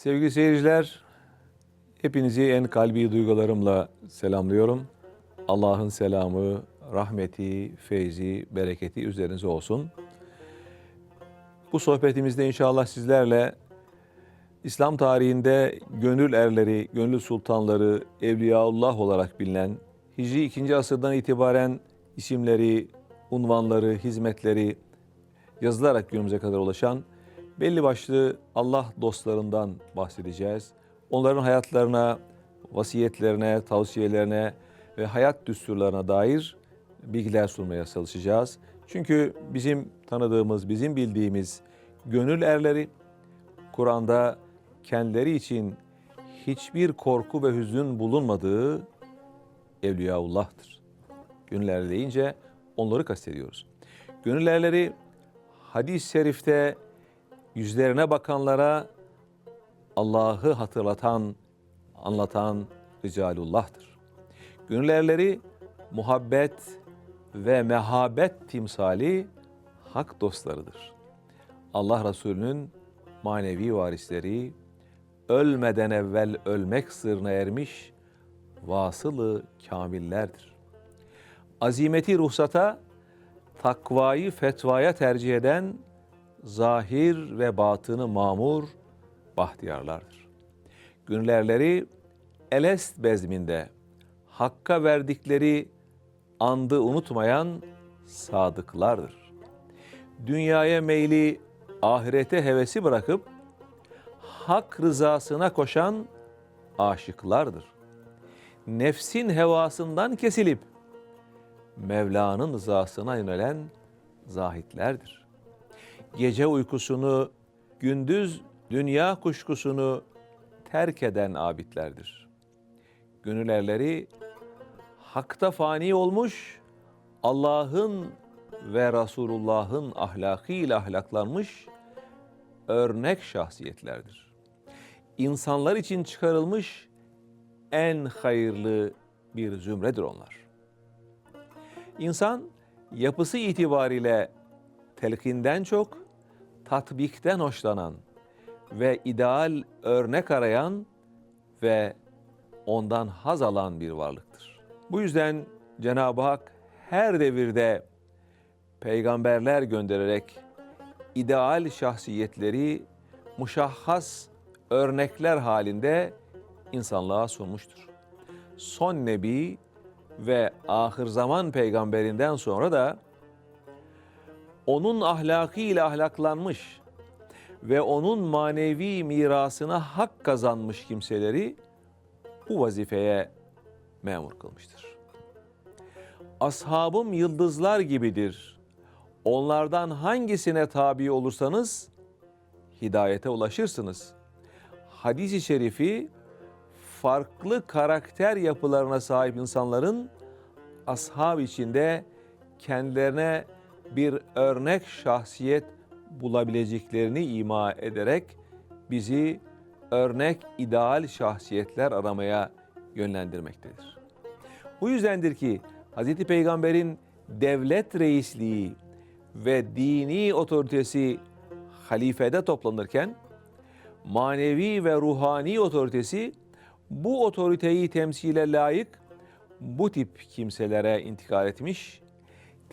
Sevgili seyirciler, hepinizi en kalbi duygularımla selamlıyorum. Allah'ın selamı, rahmeti, feyzi, bereketi üzerinize olsun. Bu sohbetimizde inşallah sizlerle İslam tarihinde gönül erleri, gönül sultanları, evliyaullah olarak bilinen, Hicri 2. asırdan itibaren isimleri, unvanları, hizmetleri yazılarak günümüze kadar ulaşan belli başlı Allah dostlarından bahsedeceğiz. Onların hayatlarına, vasiyetlerine, tavsiyelerine ve hayat düsturlarına dair bilgiler sunmaya çalışacağız. Çünkü bizim tanıdığımız, bizim bildiğimiz gönül erleri Kur'an'da kendileri için hiçbir korku ve hüzün bulunmadığı Evliyaullah'tır. Gönül erleri deyince onları kastediyoruz. Gönül erleri hadis-i şerifte yüzlerine bakanlara Allah'ı hatırlatan, anlatan Ricalullah'tır. Gönül erleri muhabbet ve mehabet timsali hak dostlarıdır. Allah Resulü'nün manevi varisleri, ölmeden evvel ölmek sırrına ermiş vasılı kamillerdir. Azimeti ruhsata, takvayı fetvaya tercih eden zahir ve batını mamur bahtiyarlardır. Günlerleri Elest bezminde Hakk'a verdikleri andı unutmayan sadıklardır. Dünyaya meyli, ahirete hevesi bırakıp hak rızasına koşan aşıklardır. Nefsin hevasından kesilip Mevla'nın rızasına yönelen zahitlerdir. Gece uykusunu, gündüz dünya kuşkusunu terk eden abidlerdir. Gönül erleri hakta fani olmuş, Allah'ın ve Resulullah'ın ahlakıyla ahlaklanmış örnek şahsiyetlerdir. İnsanlar için çıkarılmış en hayırlı bir zümredir onlar. İnsan yapısı itibariyle telkinden çok tatbikten hoşlanan ve ideal örnek arayan ve ondan haz alan bir varlıktır. Bu yüzden Cenab-ı Hak her devirde peygamberler göndererek ideal şahsiyetleri muşahhas örnekler halinde insanlığa sunmuştur. Son nebi ve ahir zaman peygamberinden sonra da onun ahlakıyla ahlaklanmış ve onun manevi mirasına hak kazanmış kimseleri bu vazifeye memur kılmıştır. Ashabım yıldızlar gibidir. Onlardan hangisine tabi olursanız hidayete ulaşırsınız. Hadis-i şerifi farklı karakter yapılarına sahip insanların ashab içinde kendilerine bir örnek şahsiyet bulabileceklerini ima ederek bizi örnek ideal şahsiyetler aramaya yönlendirmektedir. Bu yüzdendir ki Hz. Peygamber'in devlet reisliği ve dini otoritesi halifede toplanırken manevi ve ruhani otoritesi bu otoriteyi temsile layık bu tip kimselere intikal etmiş,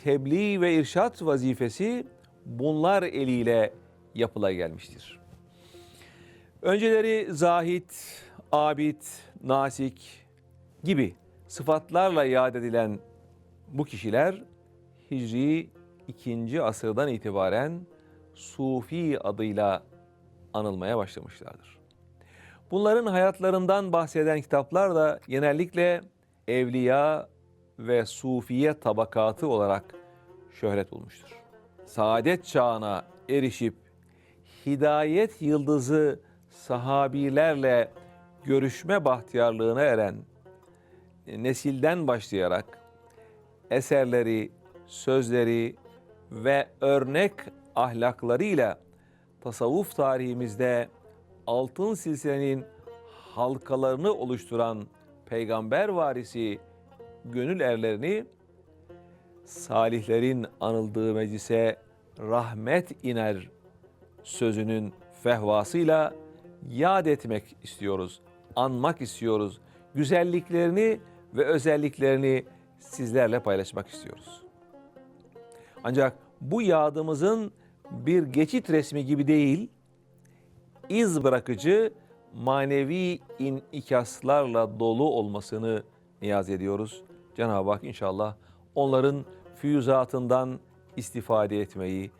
tebliğ ve irşat vazifesi bunlar eliyle yapıla gelmiştir. Önceleri zahit, abid, nasik gibi sıfatlarla yad edilen bu kişiler Hicri 2. asırdan itibaren Sufi adıyla anılmaya başlamışlardır. Bunların hayatlarından bahseden kitaplar da genellikle evliya ve sufiye tabakatı olarak şöhret bulmuştur. Saadet çağına erişip hidayet yıldızı sahabilerle görüşme bahtiyarlığına eren nesilden başlayarak eserleri, sözleri ve örnek ahlaklarıyla tasavvuf tarihimizde altın silsilenin halkalarını oluşturan peygamber varisi gönül erlerini salihlerin anıldığı meclise rahmet iner sözünün fehvasıyla yad etmek istiyoruz, anmak istiyoruz. Güzelliklerini ve özelliklerini sizlerle paylaşmak istiyoruz. Ancak bu yadımızın bir geçit resmi gibi değil, iz bırakıcı manevi inikaslarla dolu olmasını niyaz ediyoruz. Cenab-ı Hak inşallah onların füyüzatından istifade etmeyi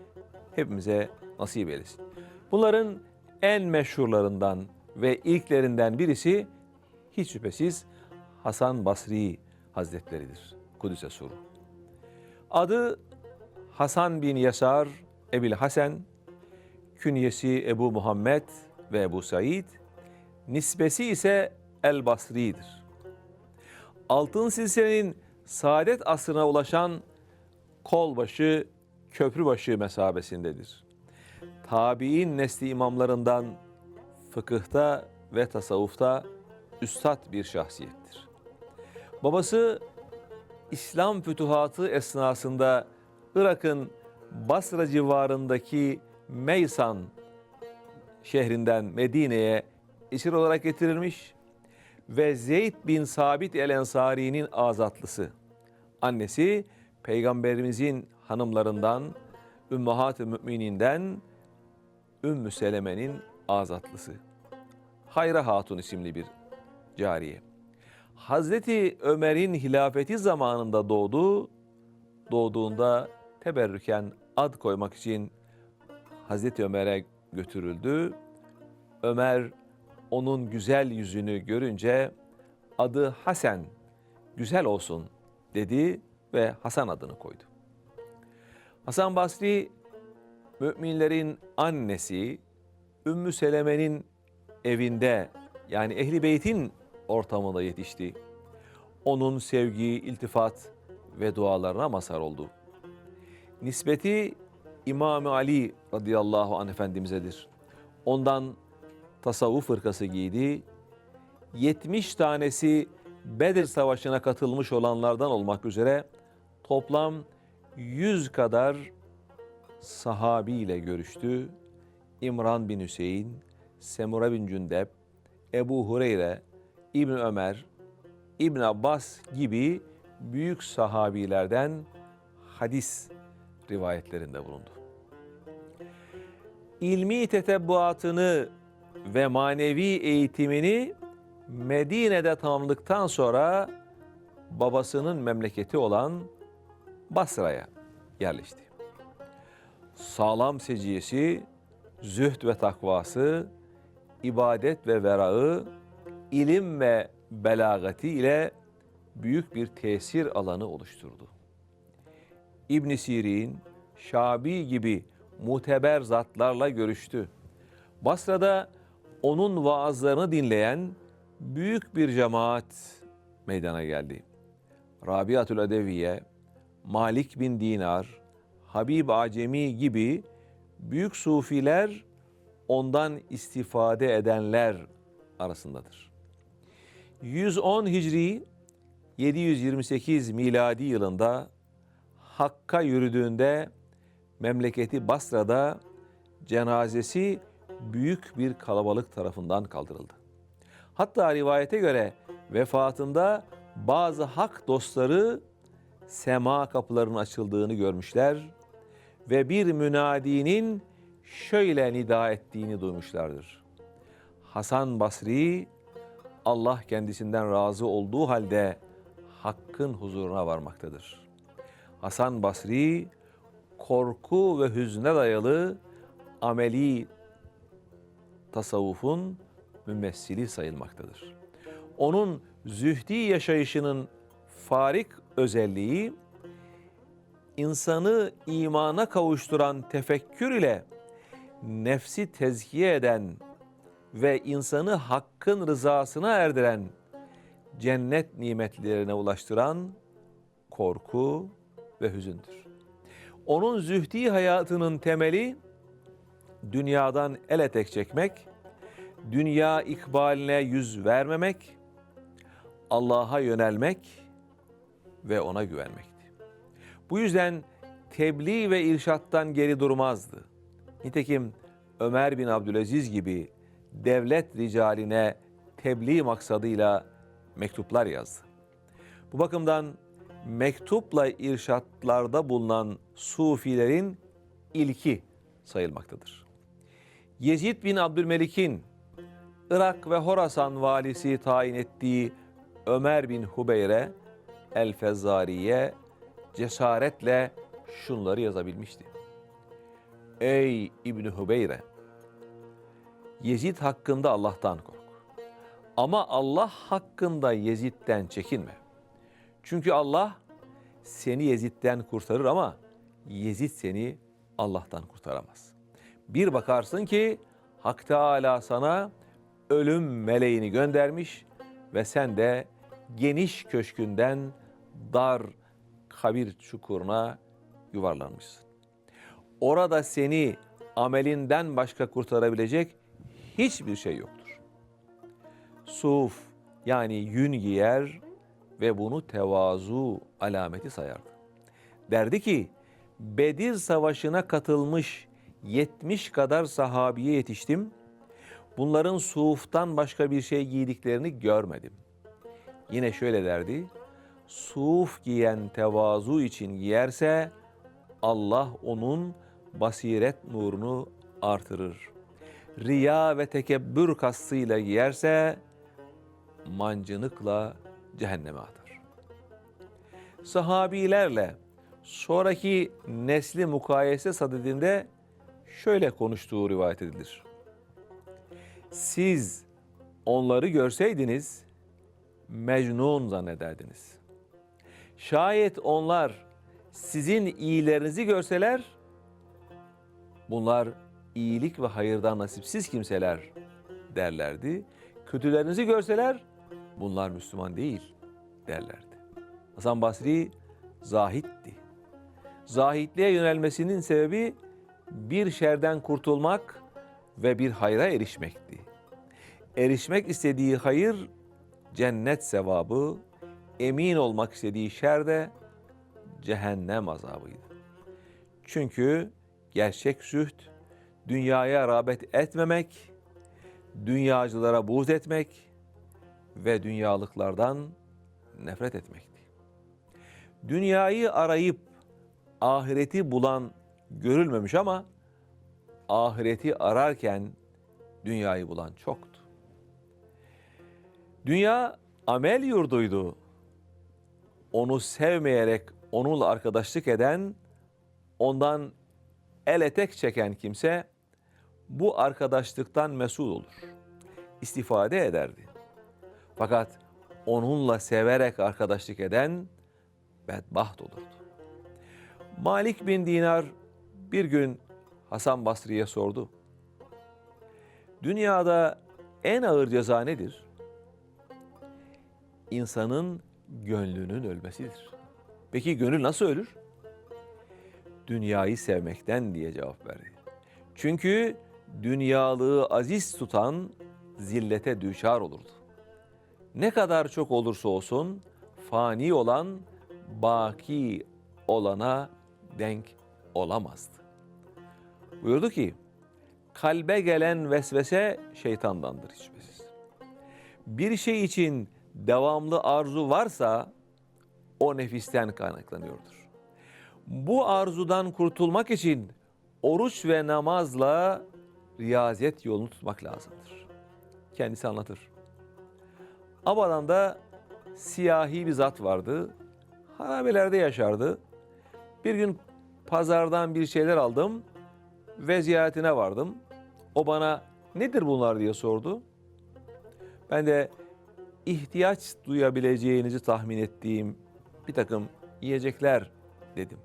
hepimize nasip eylesin. Bunların en meşhurlarından ve ilklerinden birisi hiç şüphesiz Hasan Basri Hazretleridir. Kudüs'e suru. Adı Hasan bin Yasar Ebil Hasan, künyesi Ebu Muhammed ve Ebu Said, nisbesi ise El Basri'dir. Altın silsilenin saadet asrına ulaşan kolbaşı, köprübaşı mesabesindedir. Tabi'in nesli imamlarından fıkıhta ve tasavvufta üstad bir şahsiyettir. Babası İslam fütuhatı esnasında Irak'ın Basra civarındaki Meysan şehrinden Medine'ye esir olarak getirilmiş ve Zeyd bin Sabit el-Ensari'nin azatlısı. Annesi peygamberimizin hanımlarından Ümmahat-ı Mümininden Ümmü Seleme'nin azatlısı. Hayra Hatun isimli bir cariye. Hazreti Ömer'in hilafeti zamanında doğdu. Doğduğunda teberrüken ad koymak için Hazreti Ömer'e götürüldü. Ömer onun güzel yüzünü görünce adı Hasan, güzel olsun dedi ve Hasan adını koydu. Hasan Basri müminlerin annesi Ümmü Seleme'nin evinde yani Ehli Beyt'in ortamında yetişti. Onun sevgi, iltifat ve dualarına mazhar oldu. Nispeti İmam Ali radıyallahu anh efendimizedir. Ondan tasavvuf fırkası giydi. 70 tanesi Bedir Savaşı'na katılmış olanlardan olmak üzere toplam 100 kadar sahabiyle görüştü. İmran bin Hüseyin, Semura bin Cündep, Ebu Hureyre, İbn Ömer, İbn Abbas gibi büyük sahabilerden hadis rivayetlerinde bulundu. İlmi tetebbuatını ve manevi eğitimini Medine'de tamamladıktan sonra babasının memleketi olan Basra'ya yerleşti. Sağlam seciyesi, zühd ve takvası, ibadet ve verağı, ilim ve belagati ile büyük bir tesir alanı oluşturdu. İbn Sirin, Şabi gibi muteber zatlarla görüştü. Basra'da onun vaazlarını dinleyen büyük bir cemaat meydana geldi. Rabiatül Adeviye, Malik bin Dinar, Habib Acemi gibi büyük sufiler ondan istifade edenler arasındadır. 110 Hicri 728 miladi yılında Hakk'a yürüdüğünde memleketi Basra'da cenazesi büyük bir kalabalık tarafından kaldırıldı. Hatta rivayete göre vefatında bazı hak dostları sema kapılarının açıldığını görmüşler ve bir münadinin şöyle nida ettiğini duymuşlardır. Hasan Basri Allah kendisinden razı olduğu halde hakkın huzuruna varmaktadır. Hasan Basri korku ve hüzne dayalı ameli tasavvufun mümessili sayılmaktadır. Onun zühdi yaşayışının farik özelliği insanı imana kavuşturan tefekkür ile nefsi tezkiye eden ve insanı hakkın rızasına erdiren cennet nimetlerine ulaştıran korku ve hüzündür. Onun zühdi hayatının temeli dünyadan el etek çekmek, dünya ikbaline yüz vermemek, Allah'a yönelmek ve ona güvenmekti. Bu yüzden tebliğ ve irşattan geri durmazdı. Nitekim Ömer bin Abdülaziz gibi devlet ricaline tebliğ maksadıyla mektuplar yazdı. Bu bakımdan mektupla irşatlarda bulunan sufilerin ilki sayılmaktadır. Yezid bin Abdülmelik'in Irak ve Horasan valisi tayin ettiği Ömer bin Hubeyre el-Fezzari'ye cesaretle şunları yazabilmişti. Ey İbni Hubeyre! Yezid hakkında Allah'tan kork. Ama Allah hakkında Yezid'den çekinme. Çünkü Allah seni Yezid'den kurtarır ama Yezid seni Allah'tan kurtaramaz. Bir bakarsın ki Hak Teala sana ölüm meleğini göndermiş ve sen de geniş köşkünden dar kabir çukuruna yuvarlanmışsın. Orada seni amelinden başka kurtarabilecek hiçbir şey yoktur. Suf yani yün giyer ve bunu tevazu alameti sayardı. Derdi ki Bedir Savaşı'na katılmış 70 kadar sahabiye yetiştim. Bunların suftan başka bir şey giydiklerini görmedim. Yine şöyle derdi. Suf giyen tevazu için giyerse Allah onun basiret nurunu artırır. Riya ve tekebbür kastıyla giyerse mancınıkla cehenneme atar. Sahabilerle sonraki nesli mukayese sadedinde şöyle konuştuğu rivayet edilir. Siz onları görseydiniz mecnun zannederdiniz. Şayet onlar sizin iyilerinizi görseler bunlar iyilik ve hayırdan nasipsiz kimseler derlerdi. Kötülerinizi görseler bunlar Müslüman değil derlerdi. Hasan Basri zahitti. Zahitliğe yönelmesinin sebebi bir şerden kurtulmak ve bir hayra erişmekti. Erişmek istediği hayır cennet sevabı, emin olmak istediği şer de cehennem azabıydı. Çünkü gerçek zühd dünyaya rağbet etmemek, dünyacılara buğz etmek ve dünyalıklardan nefret etmekti. Dünyayı arayıp ahireti bulan görülmemiş ama ahireti ararken dünyayı bulan çoktu. Dünya amel yurduydu. Onu sevmeyerek onunla arkadaşlık eden, ondan el etek çeken kimse bu arkadaşlıktan mesul olur. İstifade ederdi. Fakat onunla severek arkadaşlık eden bedbaht olurdu. Malik bin Dinar bir gün Hasan Basri'ye sordu. Dünyada en ağır ceza nedir? İnsanın gönlünün ölmesidir. Peki gönül nasıl ölür? Dünyayı sevmekten diye cevap verdi. Çünkü dünyalığı aziz tutan zillete düşar olurdu. Ne kadar çok olursa olsun fani olan baki olana denk olamazdı. Buyurdu ki, kalbe gelen vesvese şeytandandır hiç şüphesiz. Bir şey için devamlı arzu varsa o nefisten kaynaklanıyordur. Bu arzudan kurtulmak için oruç ve namazla riyazet yolunu tutmak lazımdır. Kendisi anlatır. Abadan'da siyahi bir zat vardı. Harabelerde yaşardı. Bir gün pazardan bir şeyler aldım ve ziyaretine vardım. O bana nedir bunlar diye sordu. Ben de ihtiyaç duyabileceğinizi tahmin ettiğim bir takım yiyecekler dedim.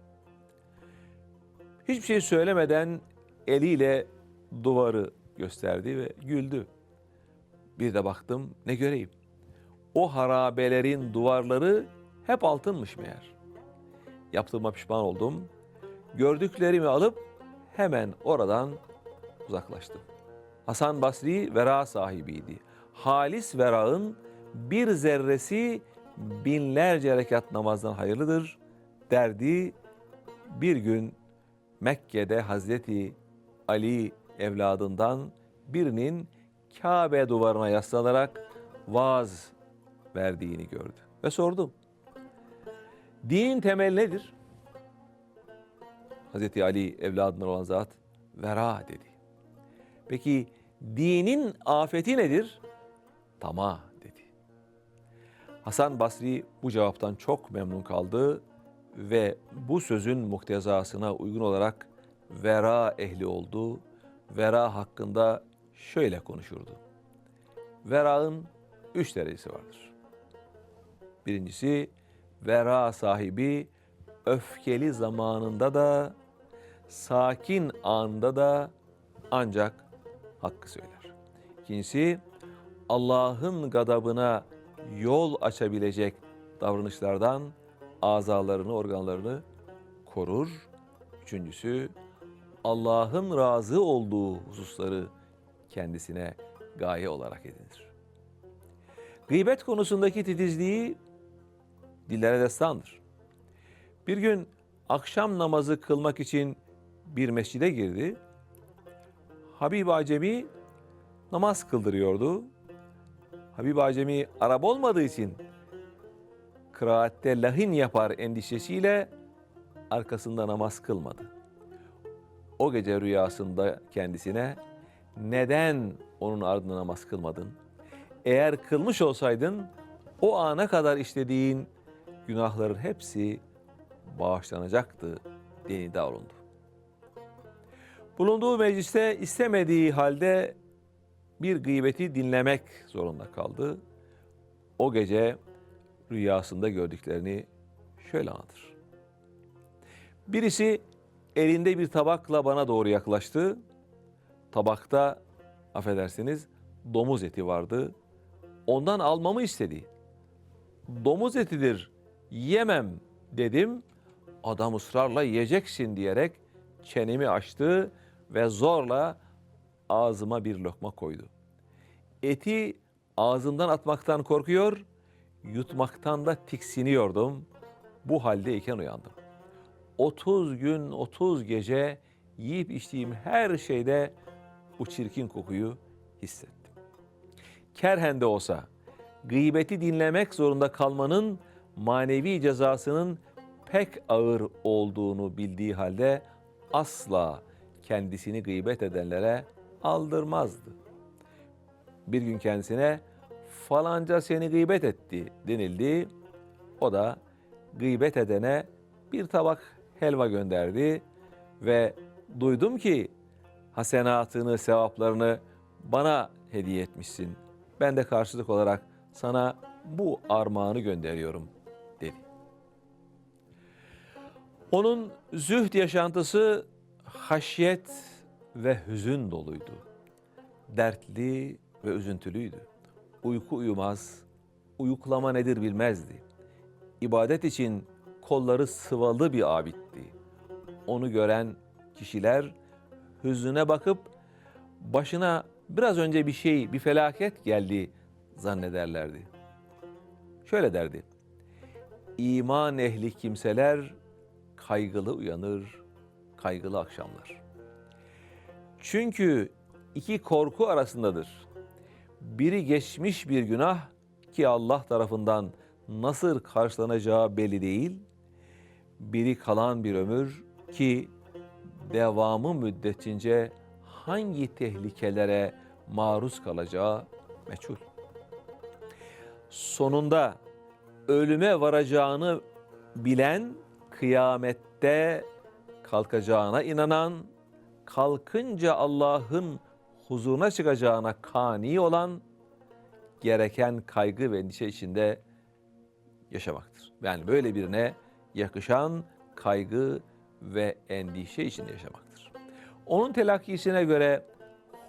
Hiçbir şey söylemeden eliyle duvarı gösterdi ve güldü. Bir de baktım ne göreyim. O harabelerin duvarları hep altınmış meğer. Yaptığıma pişman oldum. Gördüklerimi alıp hemen oradan uzaklaştım. Hasan Basri vera sahibiydi. Halis verağın bir zerresi binlerce rekat namazdan hayırlıdır derdi. Bir gün Mekke'de Hazreti Ali evladından birinin Kabe duvarına yaslanarak vaaz verdiğini gördü. Ve sordum. Dinin temeli nedir? Hazreti Ali evladından olan zat vera dedi. Peki dinin afeti nedir? Tamah dedi. Hasan Basri bu cevaptan çok memnun kaldı ve bu sözün muktezasına uygun olarak vera ehli oldu. Vera hakkında şöyle konuşurdu. Vera'nın üç derecesi vardır. Birincisi vera sahibi öfkeli zamanında da sakin anda da ancak hakkı söyler. İkincisi Allah'ın gadabına yol açabilecek davranışlardan azalarını, organlarını korur. Üçüncüsü Allah'ın razı olduğu hususları kendisine gaye olarak edinir. Gıybet konusundaki titizliği dillere destandır. Bir gün akşam namazı kılmak için bir mescide girdi. Habib Acemi namaz kıldırıyordu. Habib Acemi Arap olmadığı için kıraatte lahin yapar endişesiyle arkasında namaz kılmadı. O gece rüyasında kendisine neden onun ardına namaz kılmadın? Eğer kılmış olsaydın o ana kadar işlediğin günahların hepsi bağışlanacaktı denildi olundu. Bulunduğu mecliste istemediği halde bir gıybeti dinlemek zorunda kaldı. O gece rüyasında gördüklerini şöyle anlatır. Birisi elinde bir tabakla bana doğru yaklaştı. Tabakta affedersiniz domuz eti vardı. Ondan almamı istedi. Domuz etidir, yemem dedim. Adam ısrarla yiyeceksin diyerek çenemi açtı ve zorla ağzıma bir lokma koydu. Eti ağzımdan atmaktan korkuyor, yutmaktan da tiksiniyordum. Bu haldeyken uyandım. 30 gün, 30 gece yiyip içtiğim her şeyde bu çirkin kokuyu hissettim. Kerhen de olsa gıybeti dinlemek zorunda kalmanın manevi cezasının pek ağır olduğunu bildiği halde asla kendisini gıybet edenlere aldırmazdı. Bir gün kendisine falanca seni gıybet etti denildi. O da gıybet edene bir tabak helva gönderdi ve duydum ki hasenatını, sevaplarını bana hediye etmişsin. Ben de karşılık olarak sana bu armağanı gönderiyorum dedi. Onun zühd yaşantısı haşyet ve hüzün doluydu. Dertli ve üzüntülüydü. Uyku uyumaz, uyuklama nedir bilmezdi. İbadet için kolları sıvalı bir abitti. Onu gören kişiler hüznüne bakıp başına biraz önce bir şey, bir felaket geldi zannederlerdi. Şöyle derdi. İman ehli kimseler kaygılı uyanır, kaygılı akşamlar. Çünkü iki korku arasındadır. Biri geçmiş bir günah ki Allah tarafından nasıl karşılanacağı belli değil. Biri kalan bir ömür ki devamı müddetince hangi tehlikelere maruz kalacağı meçhul. Sonunda ölüme varacağını bilen kıyamette kalkacağına inanan, kalkınca Allah'ın huzuruna çıkacağına kani olan gereken kaygı ve endişe içinde yaşamaktır. Yani böyle birine yakışan kaygı ve endişe içinde yaşamaktır. Onun telakkisine göre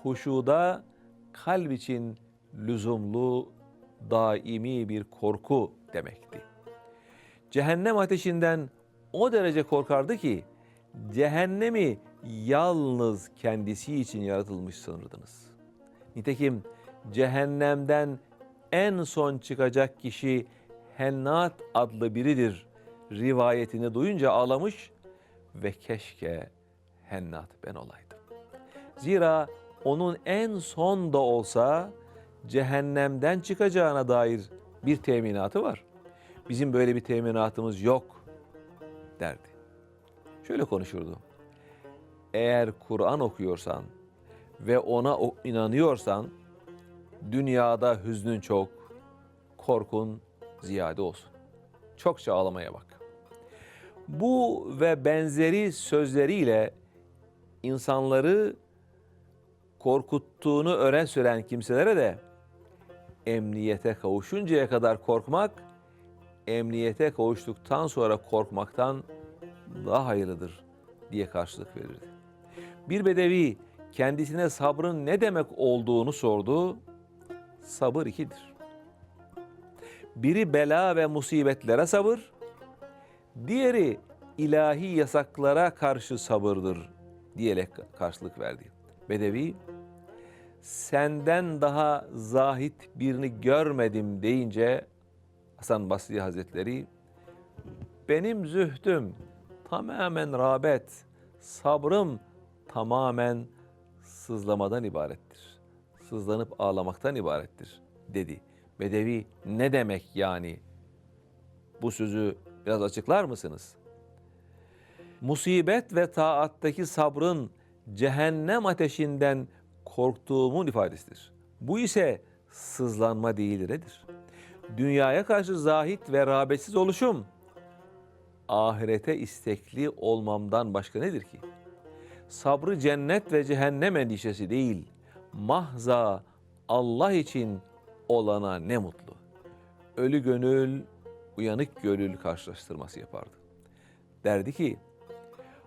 huşuda kalp için lüzumlu, daimi bir korku demekti. Cehennem ateşinden o derece korkardı ki cehennemi yalnız kendisi için yaratılmış sanırdınız. Nitekim cehennemden en son çıkacak kişi Hennat adlı biridir rivayetini duyunca ağlamış ve keşke Hennat ben olaydım. Zira onun en son da olsa cehennemden çıkacağına dair bir teminatı var. Bizim böyle bir teminatımız yok derdi. Şöyle konuşurdu. Eğer Kur'an okuyorsan ve ona inanıyorsan dünyada hüznün çok, korkun ziyade olsun. Çokça ağlamaya bak. Bu ve benzeri sözleriyle insanları korkuttuğunu öne süren kimselere de emniyete kavuşuncaya kadar korkmak, emniyete kavuştuktan sonra korkmaktan daha hayırlıdır diye karşılık verirdi. Bir bedevi kendisine sabrın ne demek olduğunu sordu. Sabır ikidir. Biri bela ve musibetlere sabır, diğeri ilahi yasaklara karşı sabırdır diyerek karşılık verdi. Bedevi senden daha zahit birini görmedim deyince Hasan Basri Hazretleri benim zühdüm tamamen rağbet, sabrım tamamen sızlamadan ibarettir. Sızlanıp ağlamaktan ibarettir dedi. Bedevi ne demek yani? Bu sözü biraz açıklar mısınız? Musibet ve taattaki sabrın cehennem ateşinden korktuğumun ifadesidir. Bu ise sızlanma değildir nedir? Dünyaya karşı zahit ve rağbetsiz oluşum, ahirete istekli olmamdan başka nedir ki? Sabrı cennet ve cehennem endişesi değil, mahza Allah için olana ne mutlu. Ölü gönül, uyanık gönül karşılaştırması yapardı. Derdi ki,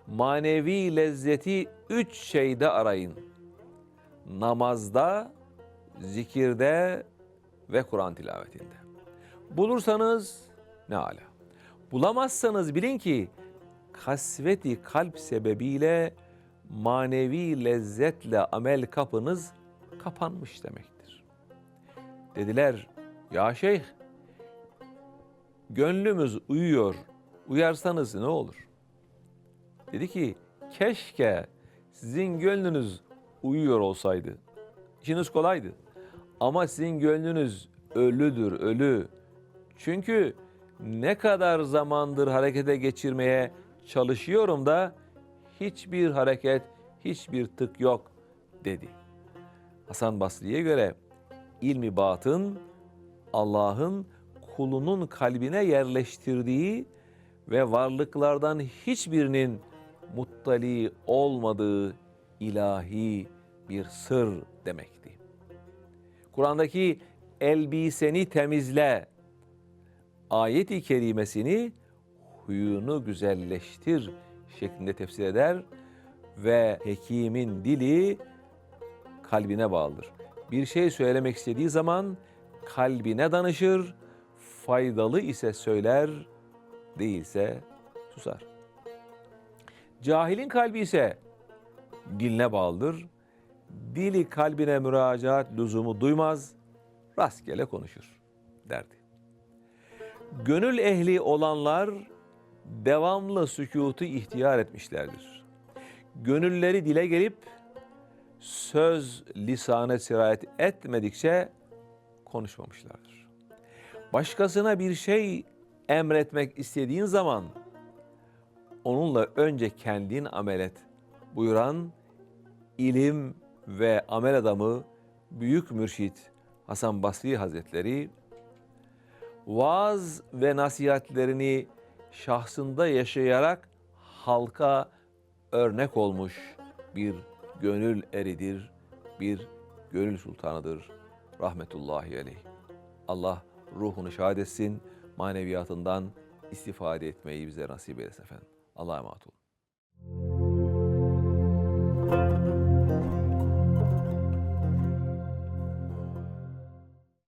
manevi lezzeti üç şeyde arayın. Namazda, zikirde ve Kur'an tilavetinde. Bulursanız ne ala. Bulamazsanız bilin ki kasveti kalp sebebiyle manevi lezzetle amel kapınız kapanmış demektir. Dediler, ya şeyh gönlümüz uyuyor, uyarsanız ne olur? Dedi ki, keşke sizin gönlünüz uyuyor olsaydı. İşiniz kolaydı. Ama sizin gönlünüz ölüdür, ölü. Çünkü ne kadar zamandır harekete geçirmeye çalışıyorum da hiçbir hareket, hiçbir tık yok dedi. Hasan Basri'ye göre ilmi batın Allah'ın kulunun kalbine yerleştirdiği ve varlıklardan hiçbirinin muttali olmadığı ilahi bir sır demekti. Kur'an'daki elbiseni temizle ayet-i kerimesini huyunu güzelleştir şeklinde tefsir eder ve hekimin dili kalbine bağlıdır. Bir şey söylemek istediği zaman kalbine danışır, faydalı ise söyler, değilse susar. Cahilin kalbi ise diline bağlıdır. Dili kalbine müracaat lüzumu duymaz, rastgele konuşur derdi. Gönül ehli olanlar devamlı sükutu ihtiyar etmişlerdir. Gönülleri dile gelip söz lisane sirayet etmedikçe konuşmamışlardır. Başkasına bir şey emretmek istediğin zaman onunla önce kendin amel et buyuran ilim ve amel adamı büyük mürşit Hasan Basri Hazretleri vaaz ve nasihatlerini şahsında yaşayarak halka örnek olmuş bir gönül eridir, bir gönül sultanıdır. Rahmetullahi aleyh. Allah ruhunu şad etsin, maneviyatından istifade etmeyi bize nasip eylesin efendim. Allah'a emanet olun.